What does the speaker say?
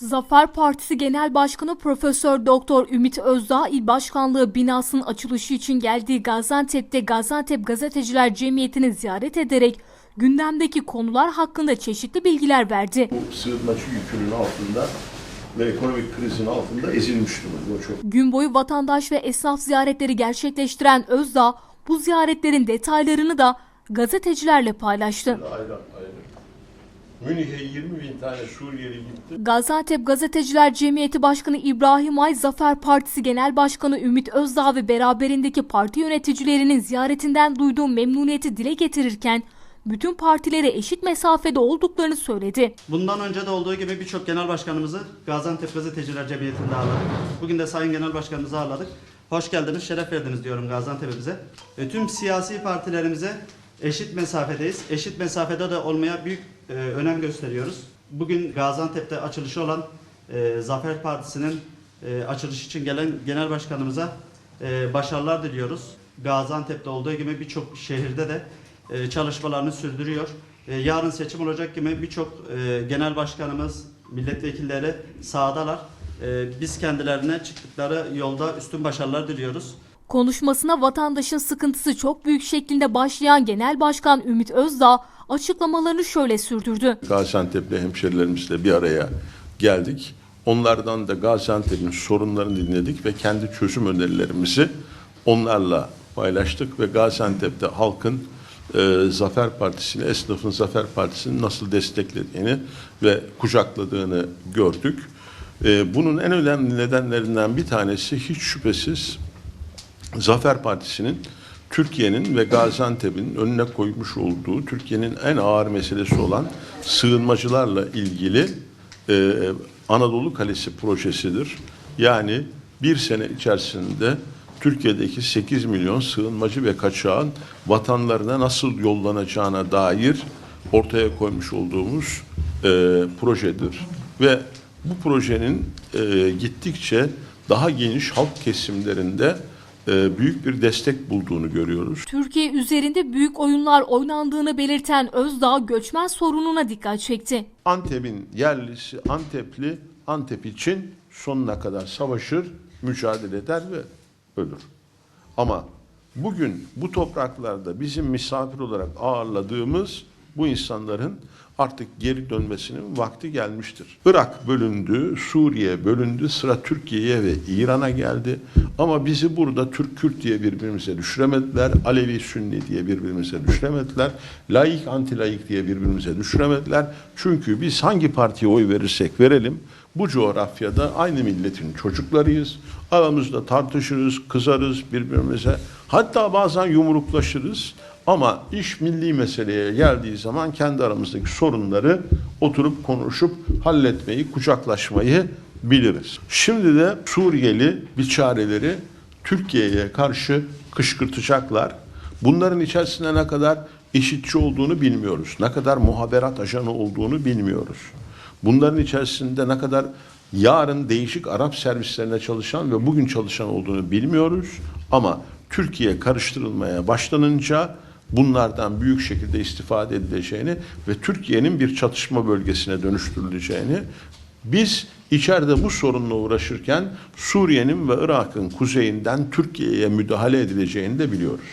Zafer Partisi Genel Başkanı Profesör Doktor Ümit Özdağ İl Başkanlığı binasının açılışı için geldiği Gaziantep'te Gaziantep Gazeteciler Cemiyeti'ni ziyaret ederek gündemdeki konular hakkında çeşitli bilgiler verdi. bu sığınmacı yükünün altında ve ekonomik krizin altında ezilmiş durumda. Çok Gün boyu vatandaş ve esnaf ziyaretleri gerçekleştiren Özdağ bu ziyaretlerin detaylarını da gazetecilerle paylaştı. ayrı ayrı. Münih'e 20 bin tane Suriyeli gitti. Gaziantep Gazeteciler Cemiyeti Başkanı İbrahim Ay, Zafer Partisi Genel Başkanı Ümit Özdağ ve beraberindeki parti yöneticilerinin ziyaretinden duyduğu memnuniyeti dile getirirken bütün partilere eşit mesafede olduklarını söyledi. Bundan önce de olduğu gibi birçok genel başkanımızı Gaziantep Gazeteciler Cemiyeti'nde ağırladık. Bugün de Sayın Genel Başkanımızı ağırladık. Hoş geldiniz, şeref verdiniz diyorum Gaziantep'imize. E, tüm siyasi partilerimize eşit mesafedeyiz. Eşit mesafede de olmaya büyük e, önem gösteriyoruz. Bugün Gaziantep'te açılışı olan e, Zafer Partisi'nin e, açılış için gelen genel başkanımıza e, başarılar diliyoruz. Gaziantep'te olduğu gibi birçok şehirde de e, çalışmalarını sürdürüyor. E, yarın seçim olacak gibi birçok e, genel başkanımız, milletvekilleri sahadalar. E, biz kendilerine çıktıkları yolda üstün başarılar diliyoruz. Konuşmasına vatandaşın sıkıntısı çok büyük şeklinde başlayan Genel Başkan Ümit Özdağ açıklamalarını şöyle sürdürdü. Gaziantep'li hemşerilerimizle bir araya geldik. Onlardan da Gaziantep'in sorunlarını dinledik ve kendi çözüm önerilerimizi onlarla paylaştık ve Gaziantep'te halkın e, Zafer Partisi'ni, esnafın Zafer Partisi'ni nasıl desteklediğini ve kucakladığını gördük. E, bunun en önemli nedenlerinden bir tanesi hiç şüphesiz Zafer Partisi'nin Türkiye'nin ve Gaziantep'in önüne koymuş olduğu Türkiye'nin en ağır meselesi olan sığınmacılarla ilgili e, Anadolu Kalesi projesidir. Yani bir sene içerisinde Türkiye'deki 8 milyon sığınmacı ve kaçağın vatanlarına nasıl yollanacağına dair ortaya koymuş olduğumuz e, projedir. Ve bu projenin e, gittikçe daha geniş halk kesimlerinde büyük bir destek bulduğunu görüyoruz. Türkiye üzerinde büyük oyunlar oynandığını belirten Özdağ göçmen sorununa dikkat çekti. Antep'in yerlisi Antepli Antep için sonuna kadar savaşır, mücadele eder ve ölür. Ama bugün bu topraklarda bizim misafir olarak ağırladığımız bu insanların artık geri dönmesinin vakti gelmiştir. Irak bölündü, Suriye bölündü, sıra Türkiye'ye ve İran'a geldi. Ama bizi burada Türk-Kürt diye birbirimize düşüremediler, Alevi-Sünni diye birbirimize düşüremediler, laik anti-laik diye birbirimize düşüremediler. Çünkü biz hangi partiye oy verirsek verelim, bu coğrafyada aynı milletin çocuklarıyız. Aramızda tartışırız, kızarız birbirimize. Hatta bazen yumruklaşırız. Ama iş milli meseleye geldiği zaman kendi aramızdaki sorunları oturup konuşup halletmeyi, kucaklaşmayı biliriz. Şimdi de Suriyeli biçareleri Türkiye'ye karşı kışkırtacaklar. Bunların içerisinde ne kadar eşitçi olduğunu bilmiyoruz. Ne kadar muhaberat ajanı olduğunu bilmiyoruz. Bunların içerisinde ne kadar yarın değişik Arap servislerine çalışan ve bugün çalışan olduğunu bilmiyoruz. Ama Türkiye karıştırılmaya başlanınca bunlardan büyük şekilde istifade edileceğini ve Türkiye'nin bir çatışma bölgesine dönüştürüleceğini biz içeride bu sorunla uğraşırken Suriye'nin ve Irak'ın kuzeyinden Türkiye'ye müdahale edileceğini de biliyoruz.